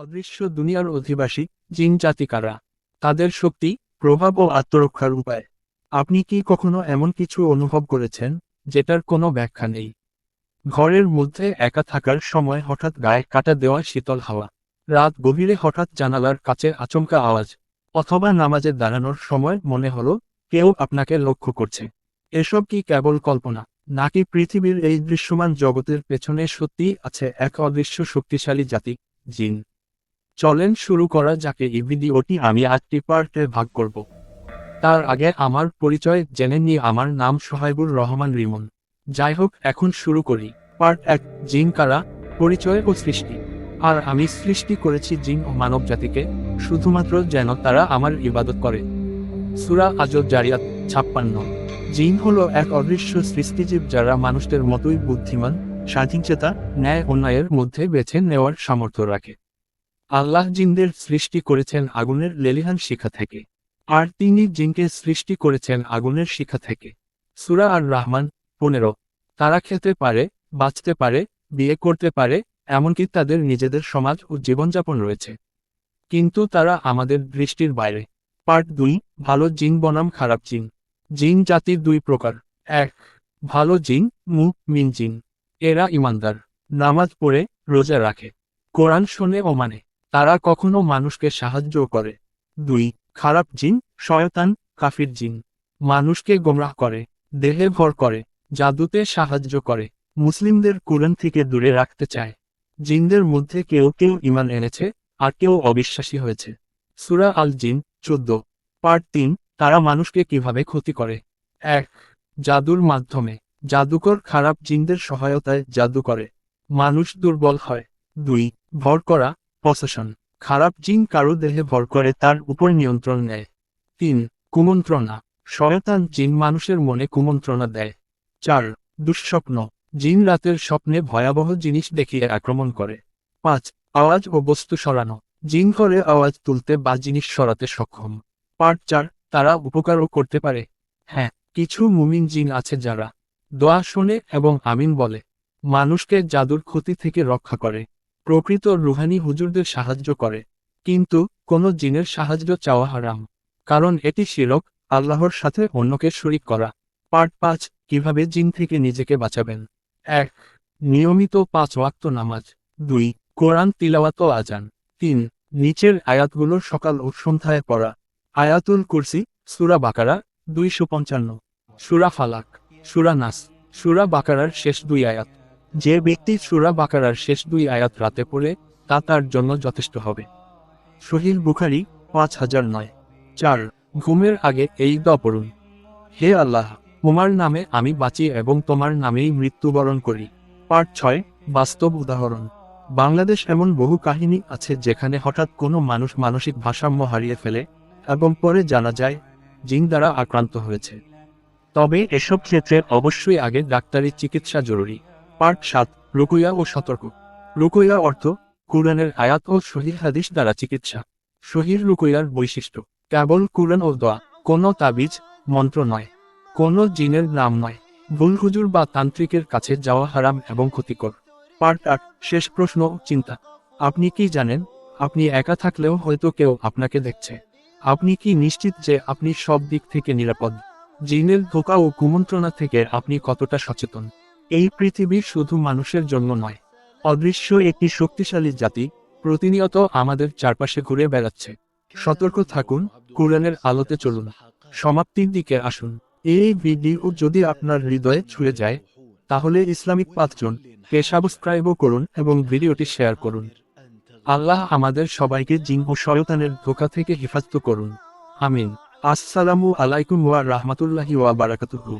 অদৃশ্য দুনিয়ার অধিবাসী, জিন জাতিকারা। তাদের শক্তি, প্রভাব ও আত্মরক্ষার উপায়। আপনি কি কখনো এমন কিছু অনুভব করেছেন, যেটার কোনো ব্যাখ্যা নেই? ঘরের মধ্যে একা থাকার সময় হঠাৎ গায়ে কাটা দেওয়া শীতল হাওয়া। রাত গভীরে হঠাৎ জানালার কাছে আচমকা আওয়াজ। অথবা নামাজে দাঁড়ানোর সময় মনে হলো, কেউ আপনাকে লক্ষ্য করছে। এসব কি কেবল কল্পনা, নাকি পৃথিবীর এই দৃশ্যমান জগতের পেছনে সত্যিই আছে এক অদৃশ্য শক্তিশালী জাতি, জিন? চলেন শুরু করা যাকে এই ভিডিওটি আমি আটটি পার্টে ভাগ করব। তার আগে আমার পরিচয় জেনে নিয়ে আমার নাম সোহাইবুর রহমান রিমন। যাই হোক, এখন শুরু করি। পার্ট এক, জিন কারা, পরিচয় ও সৃষ্টি। আর আমি সৃষ্টি করেছি জিন ও মানব জাতিকে, শুধুমাত্র যেন তারা আমার ইবাদত করে। সুরা আজব জারিয়াত ছাপ্পান্ন। জিন হলো এক অদৃশ্য সৃষ্টিজীব যারা মানুষদের মতোই বুদ্ধিমান, স্বাধীনচেতা, ন্যায় অন্যায়ের মধ্যে বেছে নেওয়ার সামর্থ্য রাখে। আল্লাহ জিনদের সৃষ্টি করেছেন আগুনের লেলিহান শিখা থেকে। আর তিনি জিনকে সৃষ্টি করেছেন আগুনের শিখা থেকে। সুরা আর রহমান পনেরো, তারা খেতে পারে, বাঁচতে পারে, বিয়ে করতে পারে, এমনকি তাদের নিজেদের সমাজ ও জীবনযাপন রয়েছে। কিন্তু তারা আমাদের দৃষ্টির বাইরে। পার্ট দুই, ভালো জিন বনাম খারাপ জিন। জিন জাতির দুই প্রকার। এক, ভালো জিন, মু, মিন জিন। এরা ইমানদার। নামাজ পড়ে, রোজা রাখে। কোরআন শোনে ও মানে। তারা কখনো মানুষকে সাহায্য করে। দুই, খারাপ জিন, শয়তান, কাফির জিন। মানুষকে গোমরাহ করে, দেহে ভর করে, জাদুতে সাহায্য করে, মুসলিমদের কোরআন থেকে দূরে রাখতে চায়। জিনদের মধ্যে কেউ কেউ ইমান এনেছে, আর কেউ অবিশ্বাসী হয়েছে। সুরা আল জিন চোদ্দ, পার্ট তিন, তারা মানুষকে কীভাবে ক্ষতি করে? এক, জাদুর মাধ্যমে, জাদুকর খারাপ জিনদের সহায়তায় জাদু করে। মানুষ দুর্বল হয়। দুই, ভর করা পসেশন খারাপ জিন কারও দেহে ভর করে তার উপর নিয়ন্ত্রণ নেয়। তিন, কুমন্ত্রণা। শয়তান জিন মানুষের মনে কুমন্ত্রণা দেয়। চার, দুঃস্বপ্ন। জিন রাতের স্বপ্নে ভয়াবহ জিনিস দেখিয়ে আক্রমণ করে। পাঁচ, আওয়াজ ও বস্তু সরানো। জিন করে আওয়াজ তুলতে বা জিনিস সরাতে সক্ষম। পার্ট চার, তারা উপকারও করতে পারে। হ্যাঁ কিছু মুমিন জিন আছে যারা দোয়া শোনে এবং আমিন বলে। মানুষকে জাদুর ক্ষতি থেকে রক্ষা করে। প্রকৃত রুহানি হুজুরদের সাহায্য করে। কিন্তু কোনো জিনের সাহায্য চাওয়া হারাম। কারণ এটি শিরক, আল্লাহর সাথে অন্যকে শরিক করা। পার্ট পাঁচ, কীভাবে জিন থেকে নিজেকে বাঁচাবেন? এক, নিয়মিত পাঁচ ওয়াক্ত নামাজ। দুই, কোরআন তিলাওয়াত আজান তিন, নিচের আয়াতগুলো সকাল ও সন্ধ্যায় পড়া। আয়াতুল কুরসি, সুরা বাকারা, দুইশো পঞ্চান্ন। সুরা ফালাক, সুরা নাস। সুরা বাকারার শেষ দুই আয়াত। যে ব্যক্তি সুরা বাকারার শেষ দুই আয়াত রাতে পড়ে, তা তার জন্য যথেষ্ট হবে। শহীদ বুখারি পাঁচ হাজার নয়। চার, ঘুমের আগে এই দ পড়ুন। হে আল্লাহ, তোমার নামে আমি বাঁচি এবং তোমার নামেই মৃত্যুবরণ করি। পার্ট ছয়, বাস্তব উদাহরণ। বাংলাদেশ এমন বহু কাহিনী আছে যেখানে হঠাৎ কোনো মানুষ মানসিক ভারসাম্য হারিয়ে ফেলে এবং পরে জানা যায়, জিন দ্বারা আক্রান্ত হয়েছে। তবে এসব ক্ষেত্রে অবশ্যই আগে ডাক্তারি চিকিৎসা জরুরি। পার্ট সাত, রুকুয়া ও সতর্ক। রুকুয়া অর্থ, কুরআনের আয়াত ও শহীদ হাদিস দ্বারা চিকিৎসা। শহীদ রুকুয়ার বৈশিষ্ট্য, কেবল কুরআন ও দোয়া, কোনো তাবিজ, মন্ত্র নয়, কোনো জিনের নাম নয়, ভুল হুজুর বা তান্ত্রিকের কাছে যাওয়া হারাম এবং ক্ষতিকর। পার্ট আট, শেষ প্রশ্ন চিন্তা। আপনি কি জানেন, আপনি একা থাকলেও হয়তো কেউ আপনাকে দেখছে। আপনি কি নিশ্চিত যে আপনি সব দিক থেকে নিরাপদ? জিনের ধোকা ও কুমন্ত্রণা থেকে আপনি কতটা সচেতন? এই পৃথিবী শুধু মানুষের জন্য নয়, অদৃশ্য একটি শক্তিশালী জাতি প্রতিনিয়ত আমাদের চারপাশে ঘুরে বেড়াচ্ছে। সতর্ক থাকুন, কোরআনের আলোতে চলুন। সমাপ্তির দিকে আসুন। এই ভিডিও যদি আপনার হৃদয়ে ছুঁয়ে যায়, তাহলে ইসলামিক পাঁচজন কে সাবস্ক্রাইবও করুন এবং ভিডিওটি শেয়ার করুন। আল্লাহ আমাদের সবাইকে জিন ও শয়তানের ধোকা থেকে হেফাজত করুন। আমিন। আসসালামু আলাইকুম ওয়া রাহমাতুল্লাহি ওয়া বারাকাতুহু।